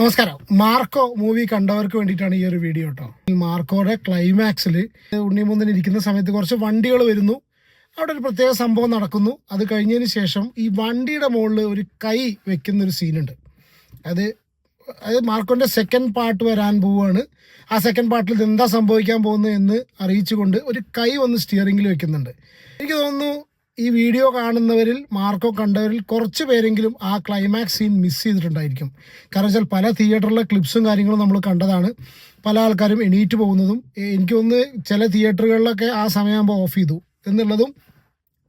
നമസ്കാരം. Marco movie കണ്ടവർക്ക് വേണ്ടിയിട്ടാണ് ഈ ഒരു വീഡിയോ കേട്ടോ ഈ മാർക്കോയുടെ ക്ലൈമാക്സിൽ ഉണ്ണിമുന്തൻ ഇരിക്കുന്ന സമയത്ത് കുറച്ച് വണ്ടികൾ വരുന്നു. അവിടെ ഒരു പ്രത്യേക സംഭവം നടക്കുന്നു. അത് കഴിഞ്ഞതിന് ശേഷം ഈ വണ്ടിയുടെ മുകളിൽ ഒരു കൈ വെക്കുന്ന ഒരു സീനുണ്ട്. അത് അത് മാർക്കോന്റെ സെക്കൻഡ് പാർട്ട് വരാൻ പോവുകയാണ്. ആ സെക്കൻഡ് പാർട്ടിൽ ഇത് എന്താ സംഭവിക്കാൻ പോകുന്നത് എന്ന് അറിയിച്ചുകൊണ്ട് ഒരു കൈ വന്ന് സ്റ്റിയറിംഗിൽ വെക്കുന്നുണ്ട്. എനിക്ക് തോന്നുന്നു ഈ വീഡിയോ കാണുന്നവരിൽ മാർക്കോ കണ്ടവരിൽ കുറച്ച് പേരെങ്കിലും ആ ക്ലൈമാക്സ് സീൻ മിസ് ചെയ്തിട്ടുണ്ടായിരിക്കും. കാരണം വെച്ചാൽ പല തിയേറ്ററിലെ ക്ലിപ്സും കാര്യങ്ങളും നമ്മൾ കണ്ടതാണ്. പല ആൾക്കാരും എണീറ്റ് പോകുന്നതും എനിക്ക് ഒന്ന് ചില തിയേറ്ററുകളിലൊക്കെ ആ സമയമാകുമ്പോൾ ഓഫ് ചെയ്തു എന്നുള്ളതും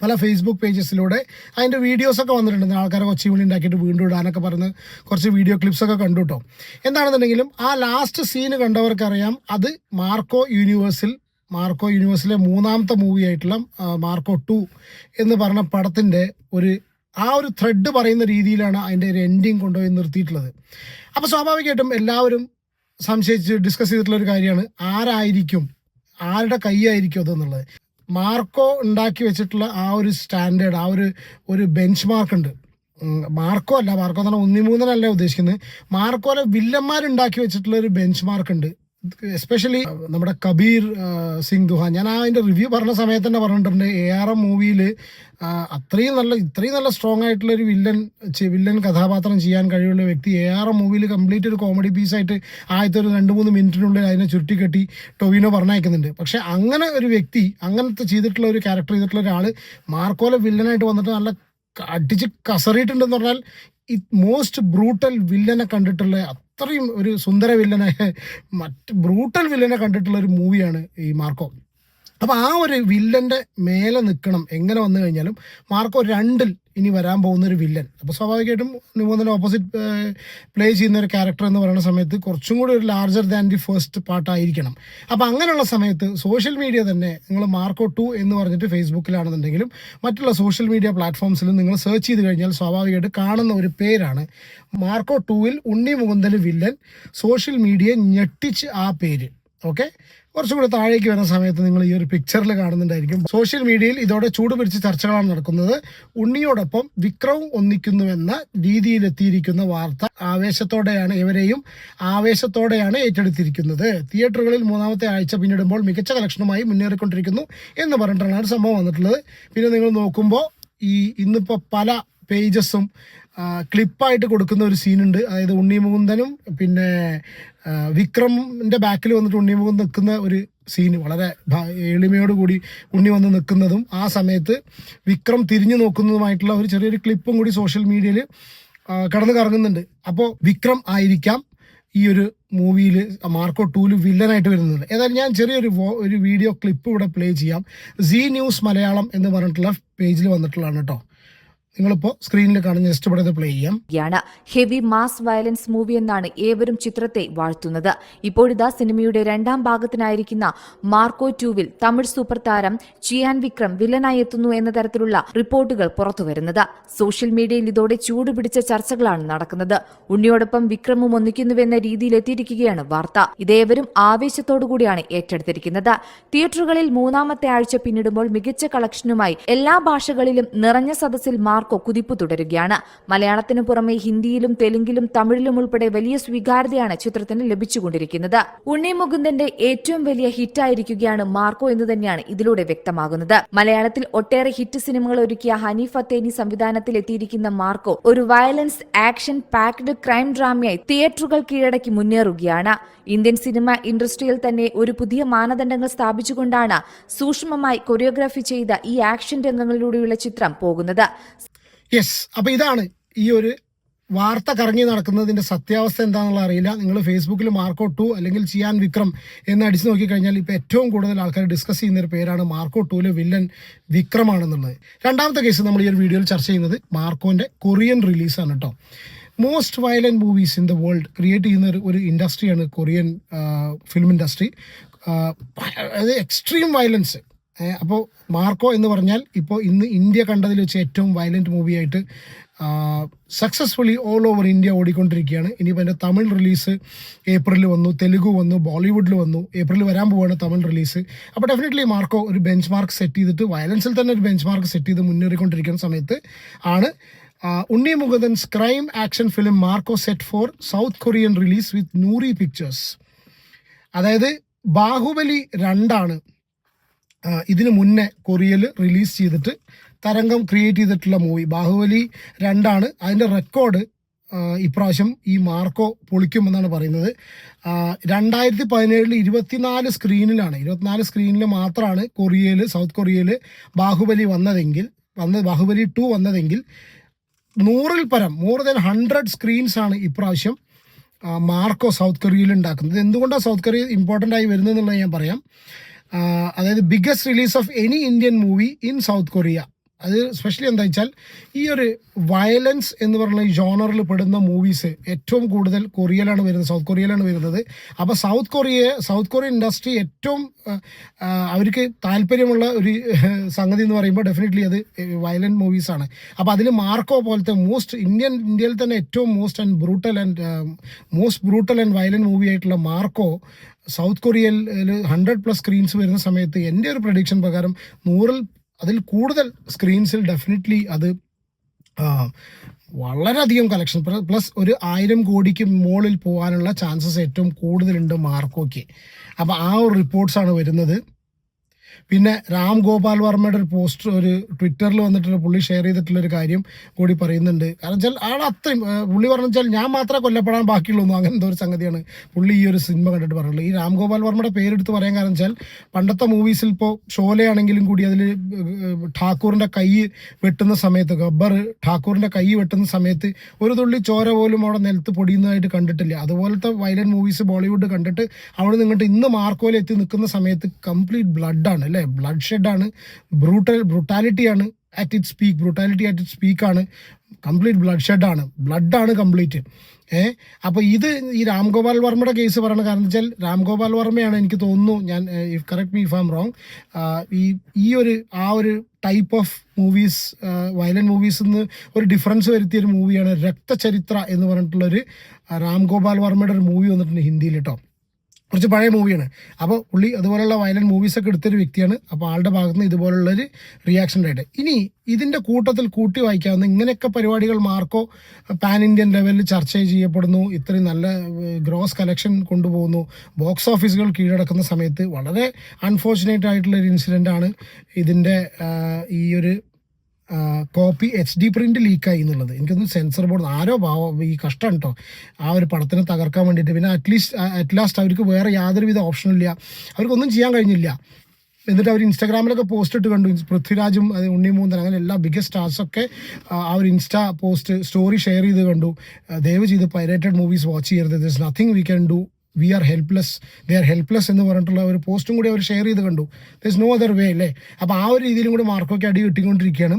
പല ഫേസ്ബുക്ക് പേജസിലൂടെ അതിന്റെ വീഡിയോസൊക്കെ വന്നിട്ടുണ്ട്. ആൾക്കാരെ കൊച്ചി വിളി ഉണ്ടാക്കിയിട്ട് വീണ്ടും ഇടാനൊക്കെ പറഞ്ഞ് കുറച്ച് വീഡിയോ ക്ലിപ്സൊക്കെ കണ്ടു കേട്ടോ എന്താണെന്നുണ്ടെങ്കിലും ആ ലാസ്റ്റ് സീന് കണ്ടവർക്കറിയാം അത് മാർക്കോ യൂണിവേഴ്സിൽ മാർക്കോ യൂണിവേഴ്സിലെ മൂന്നാമത്തെ മൂവി ആയിട്ടുള്ള മാർക്കോ ടു എന്ന് പറഞ്ഞ പടത്തിന്റെ ഒരു ആ ഒരു ത്രെഡ് പറയുന്ന രീതിയിലാണ് അതിന്റെ ഒരു എൻഡിങ് കൊണ്ടുപോയി നിർത്തിയിട്ടുള്ളത്. അപ്പോൾ സ്വാഭാവികമായിട്ടും എല്ലാവരും സംശയിച്ച് ഡിസ്കസ് ചെയ്തിട്ടുള്ള ഒരു കാര്യമാണ് ആരായിരിക്കും ആരുടെ കൈയായിരിക്കും അതെന്നുള്ളത്. മാർക്കോ ഉണ്ടാക്കി വെച്ചിട്ടുള്ള ആ ഒരു സ്റ്റാൻഡേർഡ് ആ ഒരു ഒരു ബെഞ്ച് മാർക്ക് ഉണ്ട് മാർക്കോ അല്ല മാർക്കോ പറഞ്ഞാൽ ഉണ്ണിമൂന്നനല്ല ഉദ്ദേശിക്കുന്നത്. മാർക്കോലെ വില്ലന്മാരുണ്ടാക്കി വെച്ചിട്ടുള്ള ഒരു ബെഞ്ച് മാർക്ക് ഉണ്ട്. എസ്പെഷ്യലി നമ്മുടെ കബീർ സിംഗ് ദുഹാൻ. ഞാൻ അതിന്റെ റിവ്യൂ പറഞ്ഞ സമയത്ത് തന്നെ പറഞ്ഞിട്ടുണ്ട്. എ ആർ എം മൂവിയിൽ അത്രയും നല്ല ഇത്രയും നല്ല സ്ട്രോങ് ആയിട്ടുള്ള ഒരു വില്ലൻ വില്ലൻ കഥാപാത്രം ചെയ്യാൻ കഴിവുള്ള വ്യക്തി എ ആർ എം മൂവിയിൽ കംപ്ലീറ്റ് ഒരു കോമഡി പീസായിട്ട് ആദ്യത്തെ ഒരു രണ്ട് മൂന്ന് മിനിറ്റിനുള്ളിൽ അതിനെ ചുരുട്ടിക്കെട്ടി ടൊവിനോ പറഞ്ഞയക്കുന്നുണ്ട്. പക്ഷെ അങ്ങനെ ഒരു വ്യക്തി അങ്ങനത്തെ ചെയ്തിട്ടുള്ള ഒരു ക്യാരക്ടർ ചെയ്തിട്ടുള്ള ഒരാൾ മാർക്കോലെ വില്ലനായിട്ട് വന്നിട്ട് നല്ല അടിച്ച് കസറിയിട്ടുണ്ടെന്ന് പറഞ്ഞാൽ ഈ മോസ്റ്റ് ബ്രൂട്ടൽ വില്ലനെ കണ്ടിട്ടുള്ള അത്രയും ഒരു സുന്ദര വില്ലനെ മറ്റ് ബ്രൂട്ടൽ വില്ലനെ കണ്ടിട്ടുള്ള ഒരു മൂവിയാണ് ഈ മാർക്കോ. അപ്പോൾ ആ ഒരു വില്ലന്റെ മേലെ നിൽക്കണം. എങ്ങനെ വന്നു കഴിഞ്ഞാലും മാർക്കോ രണ്ടിൽ ഇനി വരാൻ പോകുന്ന ഒരു വില്ലൻ. അപ്പോൾ സ്വാഭാവികമായിട്ടും നിമോദന്റെ ഓപ്പോസിറ്റ് പ്ലേ ചെയ്യുന്ന ഒരു ക്യാരക്ടർ എന്ന് പറയുന്ന സമയത്ത് കുറച്ചും കൂടി ഒരു ലാർജർ ദാൻ ദി ഫസ്റ്റ് പാട്ടായിരിക്കണം അപ്പോൾ അങ്ങനെയുള്ള സമയത്ത് സോഷ്യൽ മീഡിയ തന്നെ നിങ്ങൾ മാർക്കോ ടു എന്ന് പറഞ്ഞിട്ട് ഫേസ്ബുക്കിലാണെന്നുണ്ടെങ്കിലും മറ്റുള്ള സോഷ്യൽ മീഡിയ പ്ലാറ്റ്ഫോംസിലും നിങ്ങൾ സെർച്ച് ചെയ്ത് കഴിഞ്ഞാൽ സ്വാഭാവികമായിട്ട് കാണുന്ന ഒരു പേരാണ് മാർക്കോ ടൂവിൽ Unni Mukundan villain. Social media ഞെട്ടിച്ച് ആ പേര്. ഓക്കെ കുറച്ചും കൂടി താഴേക്ക് വരുന്ന സമയത്ത് നിങ്ങൾ ഈ ഒരു പിക്ചറിൽ കാണുന്നുണ്ടായിരിക്കും. സോഷ്യൽ മീഡിയയിൽ ഇതോടെ ചൂട് ചർച്ചകളാണ് നടക്കുന്നത്. ഉണ്ണിയോടൊപ്പം വിക്രവും ഒന്നിക്കുന്നുവെന്ന രീതിയിലെത്തിയിരിക്കുന്ന വാർത്ത ആവേശത്തോടെയാണ് ഇവരെയും ആവേശത്തോടെയാണ് ഏറ്റെടുത്തിരിക്കുന്നത്. തിയേറ്ററുകളിൽ മൂന്നാമത്തെ ആഴ്ച പിന്നിടുമ്പോൾ മികച്ച കളക്ഷനുമായി മുന്നേറിക്കൊണ്ടിരിക്കുന്നു എന്ന് പറഞ്ഞിട്ടാണ് സംഭവം വന്നിട്ടുള്ളത്. പിന്നെ നിങ്ങൾ നോക്കുമ്പോൾ ഈ ഇന്നിപ്പോൾ പല പേജസും ക്ലിപ്പായിട്ട് കൊടുക്കുന്ന ഒരു സീനുണ്ട് അതായത് ഉണ്ണി മുകുന്ദനും പിന്നെ വിക്രമിന്റെ ബാക്കിൽ വന്നിട്ട് ഉണ്ണി മുകുന്ദൻ നിൽക്കുന്ന ഒരു സീൻ വളരെ എളിമയോടുകൂടി എളിമയോട് കൂടി ഉണ്ണി വന്ന് നിൽക്കുന്നതും ആ സമയത്ത് വിക്രം തിരിഞ്ഞു നോക്കുന്നതുമായിട്ടുള്ള ഒരു ചെറിയൊരു ക്ലിപ്പും കൂടി സോഷ്യൽ മീഡിയയിൽ കടന്നു കറങ്ങുന്നുണ്ട്. അപ്പോൾ വിക്രം ആയിരിക്കാം ഈ ഒരു മൂവിയിൽ മാർക്കോ ടൂൽ വില്ലനായിട്ട് വരുന്നത്. ഏതായാലും ഞാൻ ചെറിയൊരു ഒരു വീഡിയോ ക്ലിപ്പ് ഇവിടെ പ്ലേ ചെയ്യാം. സി ന്യൂസ് മലയാളം എന്ന് പറഞ്ഞിട്ടുള്ള പേജിൽ വന്നിട്ടുള്ളതാണ് കേട്ടോ നിങ്ങളിപ്പോൾ സ്ക്രീനിൽ കാണുന്ന ഇഷ്ടപ്പെടുന്നത് പ്ലേ ചെയ്യാം. ഹെവി മാസ് വയലൻസ് മൂവി എന്നാണ് ഏവരും ചിത്രത്തെ വാഴ്ത്തുന്നത്. ഇപ്പോഴിതാ സിനിമയുടെ രണ്ടാം ഭാഗത്തിനായിരിക്കുന്ന മാർക്കോ ടൂവിൽ തമിഴ് സൂപ്പർ താരം ചിയാൻ വിക്രം വില്ലനായി എത്തുന്നു എന്ന തരത്തിലുള്ള റിപ്പോർട്ടുകൾ പുറത്തുവരുന്നത് സോഷ്യൽ മീഡിയയിൽ ഇതോടെ ചൂടുപിടിച്ച ചർച്ചകളാണ് നടക്കുന്നത്. ഉണ്ണിയോടൊപ്പം വിക്രമും ഒന്നിക്കുന്നുവെന്ന രീതിയിൽ എത്തിയിരിക്കുകയാണ് വാർത്ത. ഇതേവരും ആവേശത്തോടുകൂടിയാണ് ഏറ്റെടുത്തിരിക്കുന്നത്. തിയേറ്ററുകളിൽ മൂന്നാമത്തെ ആഴ്ച പിന്നിടുമ്പോൾ മികച്ച കളക്ഷനുമായി എല്ലാ ഭാഷകളിലും നിറഞ്ഞ സദസ്സിൽ മാർക്കോ കുതിപ്പ് തുടരുകയാണ്. മലയാളത്തിനു പുറമെ ഹിന്ദിയിലും തെലുങ്കിലും തമിഴിലും ഉൾപ്പെടെ വലിയ സ്വീകാര്യതയാണ് ചിത്രത്തിന് ലഭിച്ചുകൊണ്ടിരിക്കുന്നത്. ഉണ്ണി മുകുന്ദന്റെ ഏറ്റവും വലിയ ഹിറ്റായിരിക്കുകയാണ് മാർക്കോ എന്ന് തന്നെയാണ് ഇതിലൂടെ വ്യക്തമാകുന്നത്. മലയാളത്തിൽ ഒട്ടേറെ ഹിറ്റ് സിനിമകൾ ഒരുക്കിയ ഹനീഫ് അത്തേനി സംവിധാനത്തിൽ എത്തിയിരിക്കുന്ന മാർക്കോ ഒരു വയലൻസ് ആക്ഷൻ പാക്ഡ് ക്രൈം ഡ്രാമയായി തിയേറ്ററുകൾ കീഴടക്കി മുന്നേറുകയാണ്. ഇന്ത്യൻ സിനിമ ഇൻഡസ്ട്രിയിൽ തന്നെ ഒരു പുതിയ മാനദണ്ഡങ്ങൾ സ്ഥാപിച്ചുകൊണ്ടാണ് സൂക്ഷ്മമായി കൊറിയോഗ്രാഫി ചെയ്ത ഈ ആക്ഷൻ രംഗങ്ങളിലൂടെയുള്ള ചിത്രം പോകുന്നത്. യെസ് അപ്പോൾ ഇതാണ് ഈ ഒരു വാർത്ത കറങ്ങി നടക്കുന്നതിന്റെ സത്യാവസ്ഥ എന്താണെന്നുള്ള അറിയില്ല. നിങ്ങൾ ഫേസ്ബുക്കിൽ മാർക്കോ ടു അല്ലെങ്കിൽ ചിയാൻ വിക്രം എന്ന് അടിച്ചു നോക്കിക്കഴിഞ്ഞാൽ ഇപ്പോൾ ഏറ്റവും കൂടുതൽ ആൾക്കാർ ഡിസ്കസ് ചെയ്യുന്ന ഒരു പേരാണ് മാർക്കോ ടുവിലെ വില്ലൻ വിക്രമാണെന്നുള്ളത്. രണ്ടാമത്തെ കേസ് നമ്മൾ ഈ ഒരു വീഡിയോയിൽ ചർച്ച ചെയ്യുന്നത് മാർക്കോന്റെ കൊറിയൻ റിലീസാണ് കേട്ടോ most violent movies in the world create ചെയ്യുന്ന ഒരു ഒരു ഇൻഡസ്ട്രിയാണ് കൊറിയൻ ഫിലിം ഇൻഡസ്ട്രി അത് എക്സ്ട്രീം വയലൻസ് അപ്പോൾ മാർക്കോ എന്ന് പറഞ്ഞാൽ ഇപ്പോൾ ഇന്ന് ഇന്ത്യ കണ്ടതിൽ വെച്ച് ഏറ്റവും വയലന്റ് മൂവിയായിട്ട് സക്സസ്ഫുള്ളി ഓൾ ഓവർ ഇന്ത്യ ഓടിക്കൊണ്ടിരിക്കുകയാണ്. ഇനിയിപ്പോൾ എന്റെ തമിഴ് റിലീസ് ഏപ്രിലിൽ വന്നു തെലുഗു വന്നു ബോളിവുഡിൽ വന്നു ഏപ്രിലിൽ വരാൻ പോവുകയാണ് തമിഴ് റിലീസ് അപ്പോൾ ഡെഫിനറ്റ്ലി മാർക്കോ ഒരു ബെഞ്ച് മാർക്ക് സെറ്റ് ചെയ്തിട്ട് വയലൻസിൽ തന്നെ ഒരു ബെഞ്ച് മാർക്ക് സെറ്റ് ചെയ്ത് മുന്നേറിക്കൊണ്ടിരിക്കുന്ന സമയത്ത് ആണ് Unni Unni crime action film Marco set for South Korean release with Nuri pictures അതായത് ബാഹുബലി രണ്ടാണ് ഇതിനു മുന്നേ കൊറിയയിൽ റിലീസ് ചെയ്തിട്ട് തരംഗം ക്രിയേറ്റ് ചെയ്തിട്ടുള്ള മൂവി ബാഹുബലി രണ്ടാണ്. അതിന്റെ റെക്കോർഡ് ഇപ്രാവശ്യം ഈ മാർക്കോ പൊളിക്കുമെന്നാണ് പറയുന്നത്. രണ്ടായിരത്തി പതിനേഴിൽ ഇരുപത്തിനാല് സ്ക്രീനിലാണ് ഇരുപത്തിനാല് സ്ക്രീനിൽ മാത്രമാണ് കൊറിയയിൽ സൗത്ത് കൊറിയയിൽ ബാഹുബലി വന്നതെങ്കിൽ വന്ന ബാഹുബലി ടു വന്നതെങ്കിൽ നൂറിൽ പരം മോർ ദാൻ ഹൺഡ്രഡ് സ്ക്രീൻസ് ആണ് ഇപ്രാവശ്യം മാർക്കോ സൗത്ത് കൊറിയയിൽ ഉണ്ടാക്കുന്നത്. എന്തുകൊണ്ടാണ് സൗത്ത് കൊറിയ ഇമ്പോർട്ടന്റ് ആയി വരുന്നത് എന്നുള്ളത് ഞാൻ പറയാം. അതായത് biggest release of any Indian movie in South Korea അത് സ്പെഷ്യലി എന്താ വെച്ചാൽ ഈ ഒരു വയലൻസ് എന്ന് പറയുന്ന ജോണറിൽ പെടുന്ന മൂവീസ് ഏറ്റവും കൂടുതൽ കൊറിയയിലാണ് വരുന്നത് സൗത്ത് കൊറിയയിലാണ് വരുന്നത്. അപ്പോൾ South Korea South Korean industry ഏറ്റവും അവർക്ക് താല്പര്യമുള്ള ഒരു സംഗതി എന്ന് പറയുമ്പോൾ ഡെഫിനറ്റ്ലി അത് വയലന്റ് മൂവീസാണ് അപ്പോൾ അതിൽ മാർക്കോ പോലത്തെ മോസ്റ്റ് ഇന്ത്യൻ ഇന്ത്യയിൽ തന്നെ ഏറ്റവും most and brutal and most brutal and violent movie ആയിട്ടുള്ള മാർക്കോ സൗത്ത് കൊറിയയിൽ ഹൺഡ്രഡ് പ്ലസ് സ്ക്രീൻസ് വരുന്ന സമയത്ത് എന്റെ ഒരു പ്രഡിക്ഷൻ പ്രകാരം നൂറിൽ അതിൽ കൂടുതൽ സ്ക്രീൻസിൽ ഡെഫിനറ്റ്ലി അത് വളരെയധികം കളക്ഷൻ പ്ലസ് ഒരു ആയിരം കോടിക്ക് മുകളിൽ പോകാനുള്ള ചാൻസസ് ഏറ്റവും കൂടുതലുണ്ട് മാർക്കോയ്ക്ക്. അപ്പോൾ ആ ഒരു റിപ്പോർട്ട്സാണ് വരുന്നത്. പിന്നെ രാം ഗോപാൽ വർമ്മയുടെ ഒരു പോസ്റ്റർ ഒരു ട്വിറ്ററിൽ വന്നിട്ടുള്ള പുള്ളി ഷെയർ ചെയ്തിട്ടുള്ള ഒരു കാര്യം കൂടി പറയുന്നുണ്ട്. കാരണം വെച്ചാൽ ആൾ അത്രയും പുള്ളി പറഞ്ഞു വെച്ചാൽ ഞാൻ മാത്രമേ കൊല്ലപ്പെടാൻ ബാക്കിയുള്ളൂ അങ്ങനത്തെ ഒരു സംഗതിയാണ് പുള്ളി ഈ ഒരു സിനിമ കണ്ടിട്ട് പറഞ്ഞുള്ളൂ ഈ രാം ഗോപാൽ വർമ്മയുടെ പേരെടുത്ത് പറയാൻ കാരണം വെച്ചാൽ പണ്ടത്തെ മൂവീസിൽ ഇപ്പോൾ ഷോലയാണെങ്കിലും കൂടി അതിൽ ഠാക്കൂറിന്റെ കൈ വെട്ടുന്ന സമയത്ത് ഗബ്ബർ ഠാക്കൂറിന്റെ കൈ വെട്ടുന്ന സമയത്ത് ഒരു തുള്ളി ചോര പോലും അവിടെ നിലത്ത് പൊടിയുന്നതായിട്ട് കണ്ടിട്ടില്ല. അതുപോലത്തെ വയലന്റ് മൂവീസ് ബോളിവുഡ് കണ്ടിട്ട് അവിടെ നിന്നിട്ട് ഇന്ന് മാർക്കോയിൽ എത്തി നിൽക്കുന്ന സമയത്ത് കംപ്ലീറ്റ് ബ്ലഡാണ് അല്ലേ? ബ്ലഡ് ഷെഡാണ് brutal ബ്രൂട്ടാലിറ്റിയാണ് at it speak brutality at it സ്പീക്കാണ് complete blood ഷെഡാണ് ബ്ലഡാണ് കംപ്ലീറ്റ് ഏ? അപ്പോൾ ഇത് ഈ രാംഗോപാൽ വർമ്മയുടെ കേസ് പറയണ കാരണം വെച്ചാൽ രാംഗോപാൽ വർമ്മയാണ് എനിക്ക് തോന്നുന്നു. ഞാൻ if correct me if am wrong ഈ ഈ ഒരു ആ ഒരു type of movies violent movies നിന്ന് ഒരു ഡിഫറൻസ് വരുത്തിയൊരു മൂവിയാണ് രക്തചരിത്ര എന്ന് പറഞ്ഞിട്ടുള്ളൊരു രാംഗോപാൽ വർമ്മയുടെ ഒരു മൂവി വന്നിട്ടുണ്ട് ഹിന്ദിയിൽ കേട്ടോ കുറച്ച് പഴയ മൂവിയാണ്. അപ്പോൾ പുള്ളി അതുപോലുള്ള വയലന്റ് മൂവീസൊക്കെ എടുത്തൊരു വ്യക്തിയാണ്. അപ്പോൾ ആളുടെ ഭാഗത്ത് നിന്ന് ഇതുപോലുള്ളൊരു റിയാക്ഷൻ ഉണ്ടായിട്ട് ഇനി ഇതിന്റെ കൂട്ടത്തിൽ കൂട്ടി വായിക്കാവുന്ന ഇങ്ങനെയൊക്കെ പരിപാടികൾ മാർക്കോ പാൻ ഇന്ത്യൻ ലെവലിൽ ചർച്ച ചെയ്യപ്പെടുന്നു. ഇത്രയും നല്ല ഗ്രോസ് കളക്ഷൻ കൊണ്ടുപോകുന്നു. ബോക്സ് ഓഫീസുകൾ കീഴടക്കുന്ന സമയത്ത് വളരെ അൺഫോർച്ചുനേറ്റ് ആയിട്ടുള്ള ഒരു ഇൻസിഡന്റ് ആണ് ഇതിന്റെ ഈ ഒരു കോപ്പി എച്ച് ഡി പ്രിന്റ് ലീക്കായി എന്നുള്ളത്. എനിക്കൊന്നും സെൻസർ ബോർഡ് ആരോ ഭാവം ഈ കഷ്ടം കേട്ടോ ആ ഒരു പടത്തിനെ തകർക്കാൻ വേണ്ടിയിട്ട് പിന്നെ അറ്റ്ലീസ്റ്റ് അറ്റ് ലാസ്റ്റ് അവർക്ക് വേറെ യാതൊരുവിധ ഓപ്ഷനും ഇല്ല. അവർക്കൊന്നും ചെയ്യാൻ കഴിഞ്ഞില്ല. എന്നിട്ട് അവർ ഇൻസ്റ്റാഗ്രാമിലൊക്കെ പോസ്റ്റ് ഇട്ട് കണ്ടു. പൃഥ്വിരാജും അത് ഉണ്ണിമൂന്തൻ അങ്ങനെ എല്ലാ ബിഗ്ഗസ്റ്റ് സ്റ്റാർസൊക്കെ ആ ഒരു ഇൻസ്റ്റാ പോസ്റ്റ് സ്റ്റോറി ഷെയർ ചെയ്ത് കണ്ടു. ദയവ് ചെയ്ത് പൈറേറ്റഡ് മൂവീസ് വാച്ച് ചെയ്യരുത്. This nothing we can do we are helpless they are helpless എന്ന് പറഞ്ഞിട്ടുള്ള ഒരു പോസ്റ്റും കൂടി അവർ ഷെയർ ചെയ്ത് കണ്ടു. ദിസ് നോ അതർ വേ അല്ലേ? അപ്പോൾ ആ ഒരു രീതിയിലും കൂടി മാർക്കൊക്കെ അടി കിട്ടിക്കൊണ്ടിരിക്കുകയാണ്.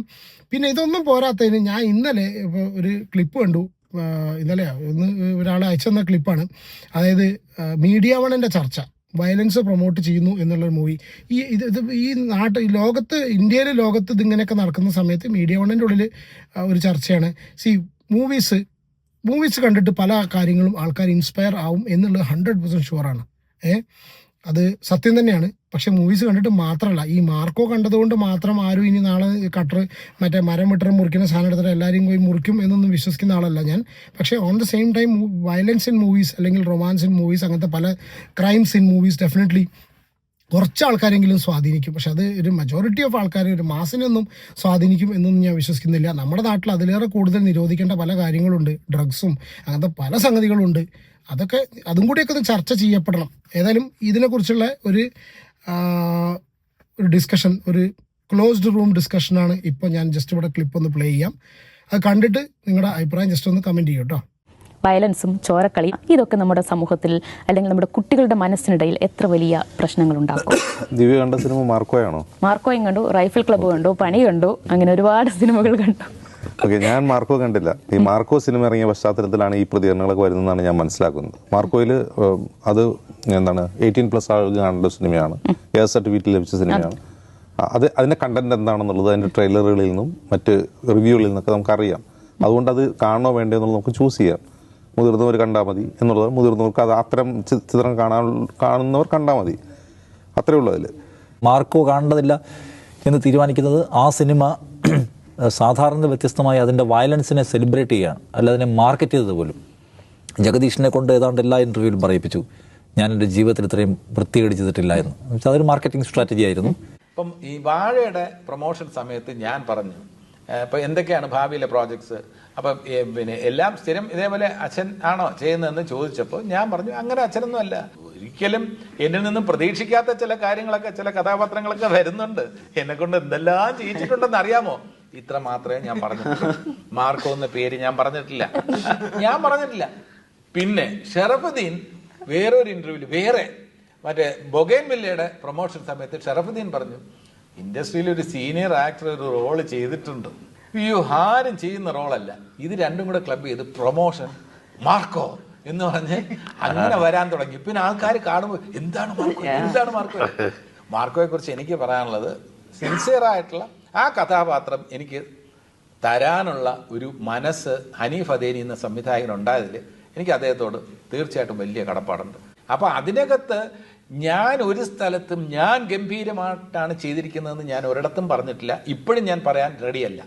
പിന്നെ ഇതൊന്നും പോരാത്തതിന് ഞാൻ ഇന്നലെ ഒരു ക്ലിപ്പ് കണ്ടു. ഇന്നലെ ഒന്ന് ഒരാൾ അയച്ചെന്ന ക്ലിപ്പാണ് അതായത് മീഡിയ വണിന്റെ ചർച്ച. വയലൻസ് പ്രൊമോട്ട് ചെയ്യുന്നു എന്നുള്ളൊരു മൂവി ഈ ഇത് ഇത് ഈ നാട്ട് ലോകത്ത് ഇന്ത്യയിലെ ലോകത്ത് ഇതിങ്ങനെയൊക്കെ നടക്കുന്ന സമയത്ത് മീഡിയ വണ്ണിന്റെ ഉള്ളിൽ ഒരു ചർച്ചയാണ്. സി മൂവീസ് മൂവീസ് കണ്ടിട്ട് പല കാര്യങ്ങളും ആൾക്കാർ ഇൻസ്പയർ ആവും എന്നുള്ളത് ഹൺഡ്രഡ് പെർസെന്റ് ഷുവറാണ് ഏ? അത് സത്യം തന്നെയാണ്. പക്ഷേ മൂവീസ് കണ്ടിട്ട് മാത്രമല്ല ഈ മാർക്കോ കണ്ടതുകൊണ്ട് മാത്രം ആരും ഇനി നാളെ കട്ടർ മറ്റേ മരം വിട്ടറും മുറിക്കുന്ന സാധനം എടുത്തിട്ട് എല്ലാവരെയും പോയി മുറിക്കും എന്നൊന്നും വിശ്വസിക്കുന്ന ആളല്ല ഞാൻ. പക്ഷേ on the same time violence in movies അല്ലെങ്കിൽ റൊമാൻസ് ഇൻ മൂവീസ് അങ്ങനത്തെ പല ക്രൈംസ് ഇൻ മൂവീസ് ഡെഫിനറ്റ്ലി കുറച്ച് ആൾക്കാരെങ്കിലും സ്വാധീനിക്കും. പക്ഷെ അത് ഒരു മെജോറിറ്റി ഓഫ് ആൾക്കാർ ഒരു മാസിനൊന്നും സ്വാധീനിക്കും എന്നൊന്നും ഞാൻ വിശ്വസിക്കുന്നില്ല. നമ്മുടെ നാട്ടിൽ അതിലേറെ കൂടുതൽ നിരോധിക്കേണ്ട പല കാര്യങ്ങളുണ്ട്. ഡ്രഗ്സും അങ്ങനത്തെ പല സംഗതികളുണ്ട്. അതൊക്കെ അതും കൂടിയൊക്കെ ഒന്ന് ചർച്ച ചെയ്യപ്പെടണം. ഏതായാലും ഇതിനെക്കുറിച്ചുള്ള ഒരു ഒരു ഡിസ്കഷൻ ഒരു ക്ലോസ്ഡ് റൂം ഡിസ്കഷനാണ് ഇപ്പോൾ ഞാൻ ജസ്റ്റ് ഇവിടെ ക്ലിപ്പ് ഒന്ന് പ്ലേ ചെയ്യാം. അത് കണ്ടിട്ട് നിങ്ങളുടെ അഭിപ്രായം ജസ്റ്റ് ഒന്ന് കമന്റ് ചെയ്യും കേട്ടോ വയലൻസും ചോരക്കളി ഇതൊക്കെ നമ്മുടെ സമൂഹത്തിൽ അല്ലെങ്കിൽ നമ്മുടെ കുട്ടികളുടെ മനസ്സിനിടയിൽ എത്ര വലിയ പ്രശ്നങ്ങൾ ഉണ്ടാക്കും ദിവ്യ കണ്ട സിനിമ മാർക്കോയാണോ? മാർക്കോയും കണ്ടു റൈഫിൾ ക്ലബ്ബ് കണ്ടു പണി കണ്ടു അങ്ങനെ ഒരുപാട് സിനിമകൾ കണ്ടു. ഓക്കെ ഞാൻ മാർക്കോ കണ്ടില്ല. ഈ മാർക്കോ സിനിമ ഇറങ്ങിയ പശ്ചാത്തലത്തിലാണ് ഈ പ്രതികരണങ്ങളൊക്കെ വരുന്നതെന്നാണ് ഞാൻ മനസ്സിലാക്കുന്നത്. മാർക്കോയിൽ അത് എന്താണ് എയ്റ്റീൻ പ്ലസ് ആളുകൾ കാണേണ്ട സിനിമയാണ്. എയർ സർട്ടിഫിക്കറ്റ് ലഭിച്ച സിനിമയാണ്. അത്. അതിന്റെ കണ്ടന്റ് എന്താണെന്നുള്ളത് അതിന്റെ ട്രെയിലറുകളിൽ നിന്നും മറ്റ് റിവ്യൂകളിൽ നിന്നൊക്കെ നമുക്കറിയാം. അതുകൊണ്ട് അത് കാണണോ വേണ്ടോ എന്നുള്ളത് നമുക്ക് ചൂസ് ചെയ്യാം. മുതിർന്നവർ കണ്ടാൽ മതി എന്നുള്ളത് മുതിർന്നവർക്ക് അത് അത്തരം ചിത്രം കാണാൻ കാണുന്നവർ കണ്ടാൽ മതി. അത്രേ ഉള്ളൂ അതിൽ മാർക്കോ കാണേണ്ടതില്ല എന്ന് തീരുമാനിക്കുന്നത് ആ സിനിമ സാധാരണ വ്യത്യസ്തമായി അതിന്റെ വയലൻസിനെ സെലിബ്രേറ്റ് ചെയ്യുകയാണ്. അല്ല അതിനെ മാർക്കറ്റ് ചെയ്തത് പോലും. ജഗദീഷിനെ കൊണ്ട് ഏതാണ്ട് എല്ലാ ഇന്റർവ്യൂവിലും പറയിപ്പിച്ചു. ഞാൻ എന്റെ ജീവിതത്തിൽ ഇത്രയും വൃത്തികേട് ചെയ്തിട്ടില്ല എന്ന്. വെച്ചാൽ അതൊരു മാർക്കറ്റിംഗ് സ്ട്രാറ്റജി ആയിരുന്നു. ഇപ്പം ഈ വാഴയുടെ പ്രൊമോഷൻ സമയത്ത് ഞാൻ പറഞ്ഞു ഇപ്പം എന്തൊക്കെയാണ് ഭാവിയിലെ പ്രോജക്ട്സ്? അപ്പം പിന്നെ എല്ലാം സ്ഥിരം ഇതേപോലെ അച്ഛൻ ആണോ ചെയ്യുന്നതെന്ന് ചോദിച്ചപ്പോൾ ഞാൻ പറഞ്ഞു അങ്ങനെ അച്ഛനൊന്നും അല്ല. ഒരിക്കലും എന്നിൽ നിന്നും പ്രതീക്ഷിക്കാത്ത ചില കാര്യങ്ങളൊക്കെ ചില കഥാപാത്രങ്ങളൊക്കെ വരുന്നുണ്ട്. എന്നെ കൊണ്ട് എന്തെല്ലാം ചെയ്യിച്ചിട്ടുണ്ടെന്ന് അറിയാമോ? ഇത്ര മാത്രമേ ഞാൻ പറഞ്ഞിട്ടുള്ളൂ. മാർക്കോ എന്ന പേര് ഞാൻ പറഞ്ഞിട്ടില്ല. ഞാൻ പറഞ്ഞിട്ടില്ല. പിന്നെ ഷറഫുദ്ദീൻ വേറൊരു ഇന്റർവ്യൂവിൽ വേറെ മറ്റേ ബൊഗൈൻ വില്ലയുടെ പ്രൊമോഷൻ സമയത്ത് ഷറഫുദ്ദീൻ പറഞ്ഞു ഇൻഡസ്ട്രിയിൽ ഒരു സീനിയർ ആക്ടർ ഒരു റോൾ ചെയ്തിട്ടുണ്ട്. അയ്യോ ആരും ചെയ്യുന്ന റോളല്ല. ഇത് രണ്ടും കൂടെ ക്ലബ് ചെയ്ത് പ്രൊമോഷൻ മാർക്കോ എന്ന് പറഞ്ഞ് അങ്ങനെ വരാൻ തുടങ്ങി. പിന്നെ ആൾക്കാർ കാണുമ്പോൾ എന്താണ് മാർക്കോ? എന്താണ് മാർക്കോ? മാർക്കോയെ കുറിച്ച് എനിക്ക് പറയാനുള്ളത് സിൻസിയർ ആയിട്ടുള്ള ആ കഥാപാത്രം എനിക്ക് തരാനുള്ള ഒരു മനസ്സ് ഹനീഫ് അദേനി എന്ന സംവിധായകൻ ഉണ്ടായതിൽ എനിക്ക് അദ്ദേഹത്തോട് തീർച്ചയായിട്ടും വലിയ കടപ്പാടുണ്ട്. അപ്പൊ അതിനകത്ത് ഞാൻ ഒരു സ്ഥലത്തും ഞാൻ ഗംഭീരമായിട്ടാണ് ചെയ്തിരിക്കുന്നതെന്ന് ഞാൻ ഒരിടത്തും പറഞ്ഞിട്ടില്ല. ഇപ്പോഴും ഞാൻ പറയാൻ റെഡിയല്ല.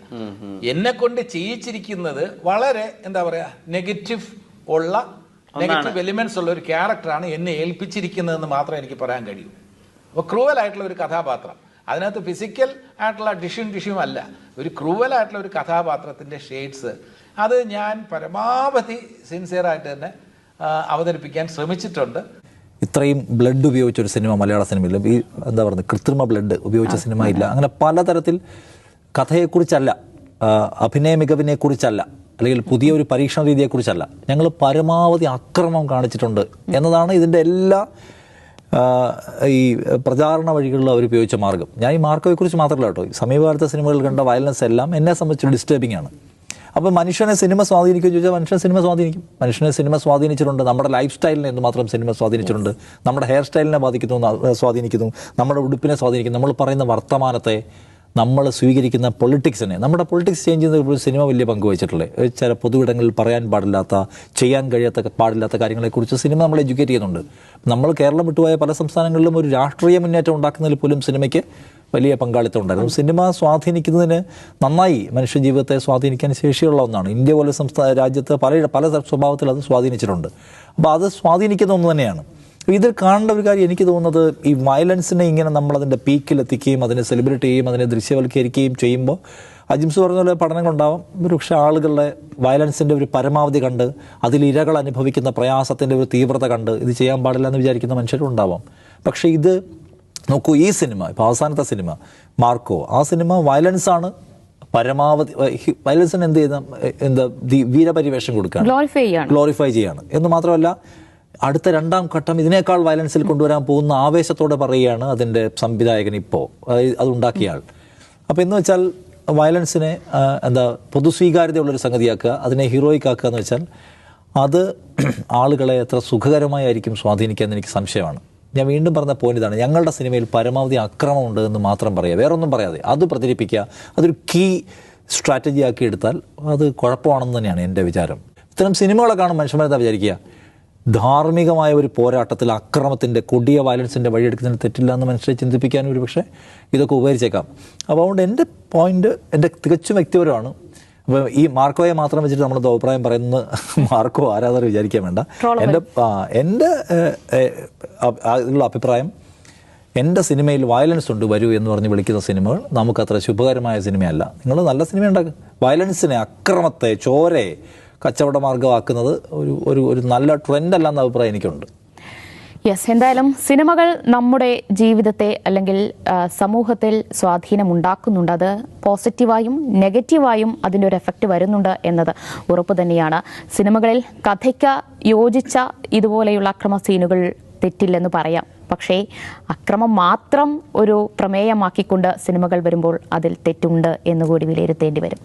എന്നെ കൊണ്ട് ചെയ്യിച്ചിരിക്കുന്നത് വളരെ എന്താ പറയാ നെഗറ്റീവ് ഉള്ള നെഗറ്റീവ് എലിമെന്റ്സ് ഉള്ള ഒരു ക്യാരക്ടറാണ് എന്നെ ഏൽപ്പിച്ചിരിക്കുന്നതെന്ന് മാത്രമേ എനിക്ക് പറയാൻ കഴിയൂ. അപ്പോൾ ക്രൂവൽ ആയിട്ടുള്ള ഒരു കഥാപാത്രം. അതിനകത്ത് ഫിസിക്കൽ ആയിട്ടുള്ള ഡിഷ്യും ഡിഷ്യും അല്ല. ഒരു ക്രൂവൽ ആയിട്ടുള്ള ഒരു കഥാപാത്രത്തിന്റെ ഷെയ്ഡ്സ് അത് ഞാൻ പരമാവധി സിൻസിയർ ആയിട്ട് തന്നെ അവതരിപ്പിക്കാൻ ശ്രമിച്ചിട്ടുണ്ട്. ഇത്രയും ബ്ലഡ് ഉപയോഗിച്ച ഒരു സിനിമ മലയാള സിനിമയില്ല ഈ എന്താ പറയുന്നത് കൃത്രിമ ബ്ലഡ് ഉപയോഗിച്ച സിനിമ ഇല്ല. അങ്ങനെ പലതരത്തിൽ കഥയെക്കുറിച്ചല്ല അഭിനയ മികവിനെക്കുറിച്ചല്ല അല്ലെങ്കിൽ പുതിയ ഒരു പരീക്ഷണ രീതിയെക്കുറിച്ചല്ല ഞങ്ങൾ പരമാവധി അക്രമം കാണിച്ചിട്ടുണ്ട് എന്നതാണ് ഇതിന്റെ എല്ലാ ഈ പ്രചാരണ വഴികളിൽ അവർ ഉപയോഗിച്ച മാർഗം. ഞാൻ ഈ മാർഗത്തെക്കുറിച്ച് മാത്രമല്ല കേട്ടോ സമീപകാലത്തെ സിനിമകളിൽ കണ്ട വയലൻസ് എല്ലാം എന്നെ സംബന്ധിച്ച് ഡിസ്റ്റർബിംഗ് ആണ്. അപ്പോൾ മനുഷ്യനെ സിനിമ സ്വാധീനിക്കുക ചോദിച്ചാൽ മനുഷ്യനെ സിനിമ സ്വാധീനിക്കും. മനുഷ്യനെ സിനിമ സ്വാധീനിച്ചിട്ടുണ്ട്. നമ്മുടെ ലൈഫ് സ്റ്റൈലിനെ എന്തുമാത്രം സിനിമ സ്വാധീനിച്ചിട്ടുണ്ട്. നമ്മുടെ ഹെയർ സ്റ്റൈലിനെ ബാധിക്കുന്നു സ്വാധീനിക്കുന്നു. നമ്മുടെ ഉടുപ്പിനെ സ്വാധീനിക്കുന്നു. നമ്മൾ പറയുന്ന വർത്തമാനത്തെ നമ്മൾ സ്വീകരിക്കുന്ന പൊളിറ്റിക്സിനെ നമ്മുടെ പൊളിറ്റിക്സ് ചേഞ്ച് ചെയ്യുന്ന സിനിമ വലിയ പങ്ക് വഹിച്ചിട്ടുള്ളത് ചില പൊതുവിടങ്ങളിൽ പറയാൻ പാടില്ലാത്ത ചെയ്യാൻ കഴിയാത്ത പാടില്ലാത്ത കാര്യങ്ങളെക്കുറിച്ച് സിനിമ നമ്മൾ എഡ്യൂക്കേറ്റ് ചെയ്യുന്നുണ്ട്. നമ്മൾ കേരളം വിട്ടുപോയ പല സംസ്ഥാനങ്ങളിലും ഒരു രാഷ്ട്രീയ മുന്നേറ്റം ഉണ്ടാക്കുന്നതിൽ പോലും സിനിമയ്ക്ക് വലിയ പങ്കാളിത്തം ഉണ്ടായിരുന്നു. സിനിമ സ്വാധീനിക്കുന്നതിന് നന്നായി മനുഷ്യജീവിതത്തെ സ്വാധീനിക്കാൻ ശേഷിയുള്ള ഒന്നാണ്. ഇന്ത്യ പോലെ സംസ്ഥാന രാജ്യത്ത് പല പല സ്വഭാവത്തിൽ അത് സ്വാധീനിച്ചിട്ടുണ്ട്. അപ്പോൾ അത് സ്വാധീനിക്കുന്ന ഒന്ന് തന്നെയാണ്. ഇതിൽ കാണേണ്ട ഒരു കാര്യം എനിക്ക് തോന്നുന്നത് ഈ വയലൻസിനെ ഇങ്ങനെ നമ്മൾ അതിന്റെ പീക്കിലെത്തിക്കുകയും അതിനെ സെലിബ്രേറ്റ് ചെയ്യുകയും അതിനെ ദൃശ്യവൽക്കരിക്കുകയും ചെയ്യുമ്പോൾ അജിംസ് പറഞ്ഞ പോലെ പഠനങ്ങളുണ്ടാവും. ഒരുപക്ഷെ ആളുകളുടെ വയലൻസിന്റെ ഒരു പരമാവധി കണ്ട് അതിൽ ഇരകൾ അനുഭവിക്കുന്ന പ്രയാസത്തിന്റെ ഒരു തീവ്രത കണ്ട് ഇത് ചെയ്യാൻ പാടില്ല എന്ന് വിചാരിക്കുന്ന മനുഷ്യരും ഉണ്ടാവാം പക്ഷേ ഇത് നോക്കൂ ഈ സിനിമ ഇപ്പോൾ അവസാനത്തെ സിനിമ മാർക്കോ ആ സിനിമ വയലൻസ് ആണ് പരമാവധി വയലൻസിന് എന്ത് ചെയ്യുന്ന എന്താ വീരപരിവേഷം കൊടുക്കുകയാണ്. ഗ്ലോറിഫൈ ചെയ്യാണ്. എന്ന് മാത്രമല്ല അടുത്ത രണ്ടാം ഘട്ടം ഇതിനേക്കാൾ വയലൻസിൽ കൊണ്ടുവരാൻ പോകുന്ന ആവേശത്തോടെ പറയുകയാണ് അതിന്റെ സംവിധായകൻ ഇപ്പോൾ അതുണ്ടാക്കിയ ആൾ അപ്പോൾ എന്ന് വെച്ചാൽ വയലൻസിനെ എന്താ പൊതുസ്വീകാര്യതയുള്ളൊരു സംഗതിയാക്കുക അതിനെ ഹീറോയിക് ആക്കുക എന്ന് വെച്ചാൽ അത് ആളുകളെ എത്ര സുഖകരമായിരിക്കും സ്വാധീനിക്കുക എന്ന് എനിക്ക് സംശയമാണ്. ഞാൻ വീണ്ടും പറഞ്ഞ പോയിന്റ് ഇതാണ്. ഞങ്ങളുടെ സിനിമയിൽ പരമാവധി അക്രമമുണ്ട് എന്ന് മാത്രം പറയുക വേറൊന്നും പറയാതെ. അത് പ്രചരിപ്പിക്കുക അതൊരു കീ സ്ട്രാറ്റജി ആക്കി എടുത്താൽ അത് കുഴപ്പമാണെന്ന് തന്നെയാണ് എന്റെ വിചാരം. ഇത്തരം സിനിമകളെ കാണും മനുഷ്യന്മാരെന്താ വിചാരിക്കുക? ധാർമ്മികമായ ഒരു പോരാട്ടത്തിൽ അക്രമത്തിന്റെ കൊടിയ വയലൻസിന്റെ വഴിയെടുക്കുന്നതിന് തെറ്റില്ല എന്ന് മനുഷ്യരെ ചിന്തിപ്പിക്കാനും ഒരു പക്ഷേ ഇതൊക്കെ ഉപകരിച്ചേക്കാം. അപ്പോൾ അതുകൊണ്ട് എന്റെ പോയിന്റ് എന്റെ തികച്ചും വ്യക്തിപരമാണ് അപ്പോൾ ഈ മാർക്കോയെ മാത്രം വെച്ചിട്ട് നമ്മൾ അഭിപ്രായം പറയുന്നത് മാർക്കോ ആരാധകർ വിചാരിക്കാൻ വേണ്ട. എന്റെ എന്റെ അതിലുള്ള അഭിപ്രായം എന്റെ സിനിമയിൽ വയലൻസ് ഉണ്ട് വരൂ എന്ന് പറഞ്ഞ് വിളിക്കുന്ന സിനിമകൾ നമുക്കത്ര ശുഭകരമായ സിനിമയല്ല. നിങ്ങൾ നല്ല സിനിമ ഉണ്ടാക്കുക വയലൻസിനെ അക്രമത്തെ ചോരയെ കച്ചവട മാർഗമാക്കുന്നത് ഒരു ഒരു ഒരു നല്ല ട്രെൻഡല്ല എന്ന അഭിപ്രായം എനിക്കുണ്ട്. യെസ് എന്തായാലും സിനിമകൾ നമ്മുടെ ജീവിതത്തെ അല്ലെങ്കിൽ സമൂഹത്തിൽ സ്വാധീനമുണ്ടാക്കുന്നുണ്ട്. അത് പോസിറ്റീവായും നെഗറ്റീവായും അതിന്റെ ഒരു എഫക്റ്റ് വരുന്നുണ്ട് എന്നത് ഉറപ്പ് തന്നെയാണ്. സിനിമകളിൽ കഥയ്ക്ക് യോജിച്ച ഇതുപോലെയുള്ള അക്രമ സീനുകൾ തെറ്റില്ലെന്ന് പറയാം. പക്ഷേ അക്രമം മാത്രം ഒരു പ്രമേയമാക്കിക്കൊണ്ട് സിനിമകൾ വരുമ്പോൾ അതിൽ തെറ്റുണ്ട് എന്നുകൂടി വിലയിരുത്തേണ്ടി വരും.